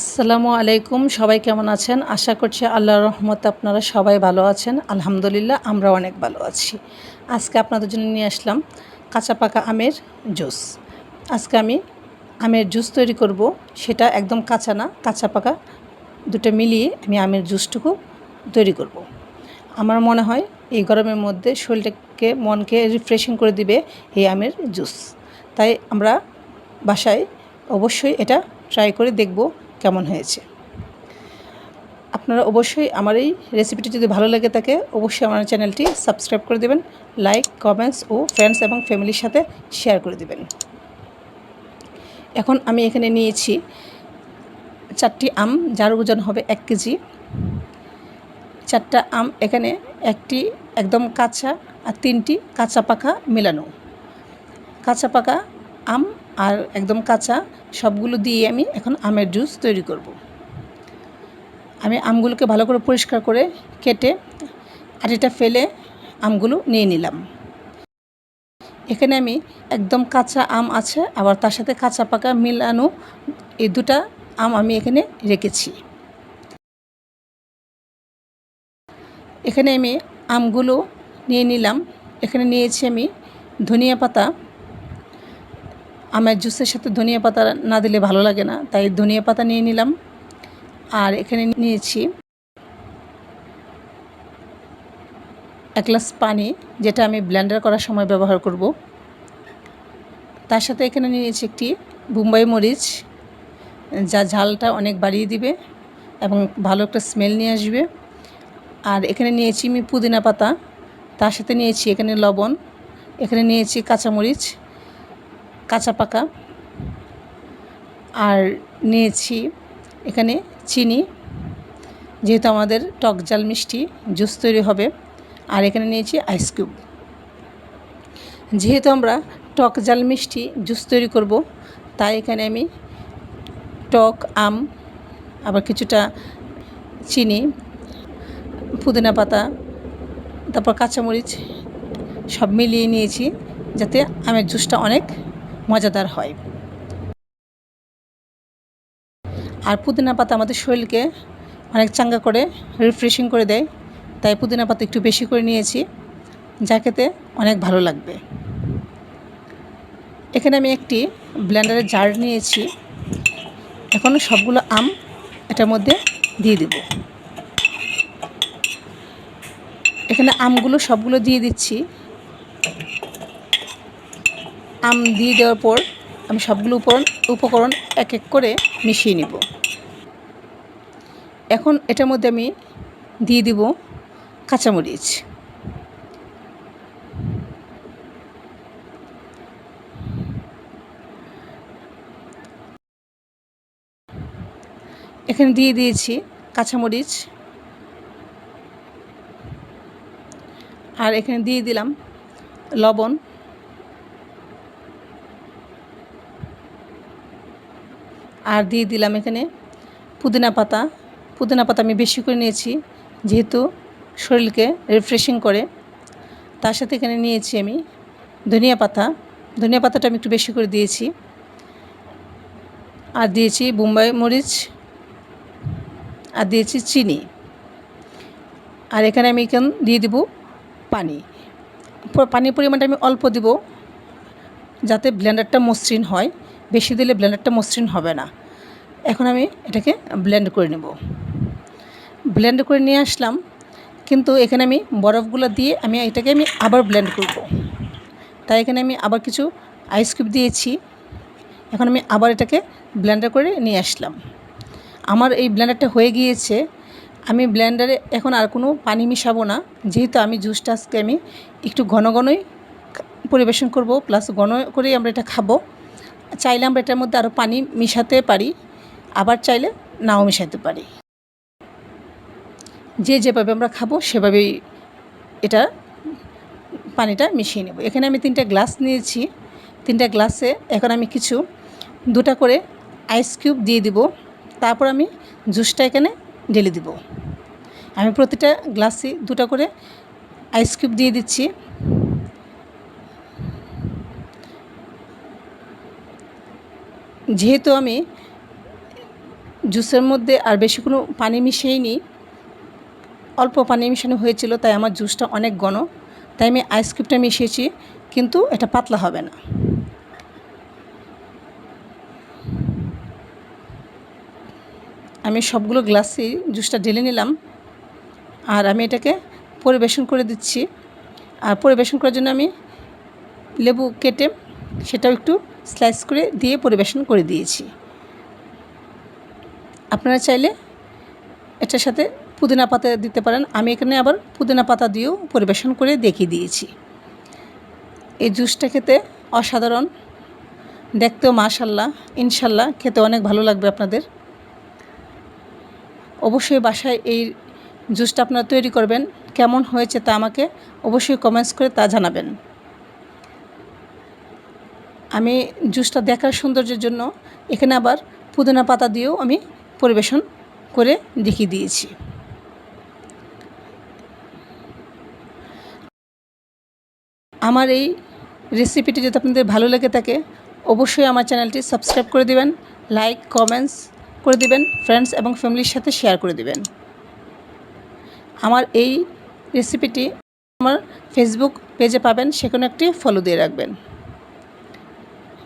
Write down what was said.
আসসালামু আলাইকুম, সবাই কেমন আছেন? আশা করছি আল্লাহর রহমত আপনারা সবাই ভালো আছেন। আলহামদুলিল্লাহ আমরা অনেক ভালো আছি। আজকে আপনাদের জন্য নিয়ে আসলাম কাঁচা পাকা আমের জুস। আজকে আমি আমের জুস তৈরি করব। সেটা একদম কাঁচা না, কাঁচা পাকা। দুটো মিলিয়ে আমি আমের জুসটুকু তৈরি করব। আমার মনে হয় এই গরমের মধ্যে শরীরটাকে, মনকে রিফ্রেশিং করে দিবে এই আমের জুস। তাই আমরা বাসায় অবশ্যই এটা ট্রাই করে দেখব কেমন হয়েছে? আপনারা অবশ্যই আমার এই রেসিপিটি যদি ভালো লেগে থাকে, অবশ্যই আমার চ্যানেলটি সাবস্ক্রাইব করে দেবেন লাইক কমেন্টস ও ফ্রেন্ডস এবং ফ্যামিলির সাথে শেয়ার করে দেবেন। এখন আমি এখানে নিয়েছি চারটি আম, যার ওজন হবে এক কেজি। চারটা আম এখানে একটি একদম কাঁচা আর তিনটি কাঁচা পাকা মেলানো। কাঁচা পাকা আম আর একদম কাঁচা, সবগুলো দিয়ে আমি এখন আমের জুস তৈরি করব। আমি আমগুলোকে ভালো করে পরিষ্কার করে কেটে আটিটা ফেলে আমগুলো নিয়ে নিলাম। এখানে আমি একদম কাঁচা আম আছে, আবার তার সাথে কাঁচা পাকা মিলানো এই দুটা আম আমি এখানে রেখেছি। এখানে আমি আমগুলো নিয়ে নিলাম। এখানে নিয়েছি আমি ধনিয়া পাতা আমের জুসের সাথে ধনিয়া পাতা না দিলে ভালো লাগে না। তাই ধনিয়া পাতা নিয়ে নিলাম। আর এখানে নিয়েছি এক গ্লাস পানি, যেটা আমি ব্লেন্ডার করার সময় ব্যবহার করব। তার সাথে এখানে নিয়েছি একটি বুম্বাই মরিচ, যা ঝালটা অনেক বাড়িয়ে দিবে এবং ভালো একটা স্মেল নিয়ে আসবে। আর এখানে নিয়েছি আমি পুদিনা পাতা, তার সাথে নিয়েছি এখানে লবণ, এখানে নিয়েছি কাঁচামরিচ কাঁচা পাকা। আর নিয়েছি এখানে চিনি, যেহেতু আমাদের টক জাল মিষ্টি, জুস তৈরি হবে। আর এখানে নিয়েছি আইস কিউব যেহেতু আমরা টক জাল মিষ্টি, জুস তৈরি করব, তাই এখানে আমি টক, আম, আবার কিছুটা চিনি, পুদিনা পাতা, তারপর কাঁচামরিচ সব মিলিয়ে নিয়েছি, যাতে আমের জুসটা অনেক মজাদার হয়। আর পুদিনা পাতা আমাদের শরীরকে অনেক চাঙ্গা করে রিফ্রেশিং করে দেয়। তাই পুদিনা পাতা একটু বেশি করে নিয়েছি, যা খেতে অনেক ভালো লাগবে। এখানে আমি একটি ব্লেন্ডারের জার নিয়েছি। এখন সবগুলো আম এটার মধ্যে দিয়ে দেব। এখানে আমগুলো সবগুলো দিয়ে দিচ্ছি। আম দিয়ে দেওয়ার পর আমি সবগুলো উপকরণ উপকরণ এক এক করে মিশিয়ে নিব। এখন এটার মধ্যে আমি দিয়ে দিব কাঁচামরিচ। এখানে দিয়ে দিয়েছি কাঁচামরিচ। আর এখানে দিয়ে দিলাম লবণ। আর দিয়ে দিলাম এখানে পুদিনা পাতা। পুদিনা পাতা আমি বেশি করে নিয়েছি, যেহেতু শরীরকে রিফ্রেশিং করে। তার সাথে এখানে নিয়েছি আমি ধনিয়া পাতা। ধনিয়া পাতাটা আমি একটু বেশি করে দিয়েছি। আর দিয়েছি বোম্বাই মরিচ, আর দিয়েছি চিনি। আর এখানে আমি এখানে দিয়ে দিব পানি। পানির পরিমাণটা আমি অল্প দিব, যাতে ব্লেন্ডারটা মসৃণ হয়। বেশি দিলে ব্লেন্ডারটা মসৃণ হবে না। এখন আমি এটাকে ব্লেন্ড করে নেব। ব্লেন্ড করে নিয়ে আসলাম, কিন্তু এখানে আমি বরফগুলো দিয়ে আমি এটাকে আমি আবার ব্লেন্ড করব। তাই এখানে আমি আবার কিছু আইস কিউব দিয়েছি। এখন আমি আবার এটাকে ব্লেন্ডার করে নিয়ে আসলাম। আমার এই ব্লেন্ডারটা হয়ে গিয়েছে। আমি ব্লেন্ডারে এখন আর কোনো পানি মিশাবো না। যেহেতু আমি জুসটা আজকে আমি একটু ঘন ঘনই পরিবেশন করব প্লাস ঘন করেই আমরা এটা খাব। চাইলে আমরা এটার মধ্যে আরও পানি মিশাতে পারি, আবার চাইলে নাও মিশাতে পারি। যে যেভাবে আমরা খাব, সেভাবেই এটা পানিটা মিশিয়ে নেব। এখানে আমি তিনটা গ্লাস নিয়েছি। তিনটা গ্লাসে এখন আমি কিছু, দুটা করে আইস কিউব দিয়ে দিব। তারপর আমি জুসটা এখানে ঢেলে দিব। আমি প্রতিটা গ্লাসে দুটা করে আইস কিউব দিয়ে দিচ্ছি। যেহেতু আমি জুসের মধ্যে আর বেশি কোনো পানি মিশিয়েইনি, অল্প পানি মিশানো হয়েছিল, তাই আমার জুসটা অনেক ঘন, তাই আমি আইসক্রিমটা মিশিয়েছি, কিন্তু এটা পাতলা হবে না। আমি সবগুলো গ্লাসেই জুসটা ঢেলে নিলাম, আর আমি এটাকে পরিবেশন করে দিচ্ছি। আর পরিবেশন করার জন্য আমি লেবু কেটে সেটাও একটু স্লাইস করে দিয়ে পরিবেশন করে দিয়েছি। আপনারা চাইলে এটার সাথে পুদিনা পাতা দিতে পারেন। আমি এখানে আবার পুদিনা পাতা দিয়েও পরিবেশন করে দেখিয়ে দিয়েছি। এই জুসটা খেতে অসাধারণ। দেখতেও মাশাল্লাহ ইনশাল্লাহ খেতে অনেক ভালো লাগবে আপনাদের। অবশ্যই বাসায় এই জুসটা আপনারা তৈরি করবেন। কেমন হয়েছে তা আমাকে অবশ্যই কমেন্টস করে তা জানাবেন। আমি জুসটা দেখার সৌন্দর্যের জন্য এখানে আবার পুদিনা পাতা দিয়েও আমি পরিবেশন করে দেখিয়ে দিয়েছি। আমার এই রেসিপিটি যদি আপনাদের ভালো লেগে থাকে, অবশ্যই আমার চ্যানেলটি সাবস্ক্রাইব করে দিবেন, লাইক, কমেন্টস করে দিবেন, ফ্রেন্ডস এবং ফ্যামিলির সাথে শেয়ার করে দিবেন। আমার এই রেসিপিটি আমার ফেসবুক পেজে পাবেন, সেখানে একটি ফলো দিয়ে রাখবেন।